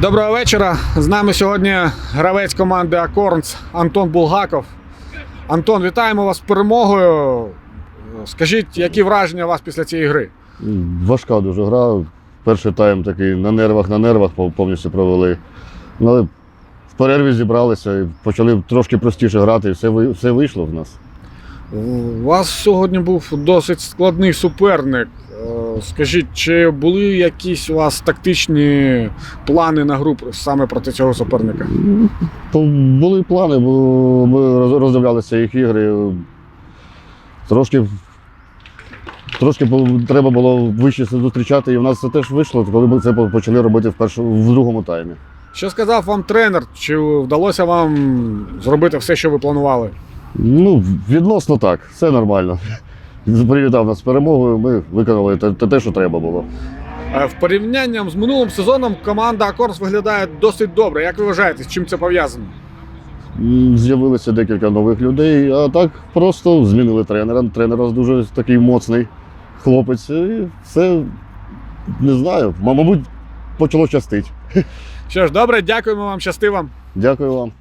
Доброго вечора. З нами сьогодні гравець команди Акорнс Антон Булгаков. Антон, вітаємо вас з перемогою. Скажіть, які враження у вас після цієї гри? Важка дуже гра. Перший тайм такий на нервах, на нервах повністю провели. Ну, але в перерві зібралися і почали трошки простіше грати, і все, все вийшло в нас. У вас сьогодні був досить складний суперник. Е, Скажіть, чи були якісь у вас тактичні плани на гру саме проти цього суперника? Були плани, бо ми роздивлялися їх ігри. Трошки, трошки треба було вище зустрічати, і в нас це теж вийшло, коли ми це почали робити в, першому, в другому таймі. Що сказав вам тренер? Чи вдалося вам зробити все, що ви планували? Ну, відносно так, все нормально. Привітав нас з перемогою, ми виконали те, те, що треба було. Е, В порівнянні з минулим сезоном команда Акорнс виглядає досить добре. Як ви вважаєте, з чим це пов'язано? З'явилося декілька нових людей, а так просто змінили тренера. Тренер у нас дуже такий моцний хлопець. І все не знаю, мабуть, почало щастить. Що ж, добре, дякуємо вам, щасти вам. Дякую вам.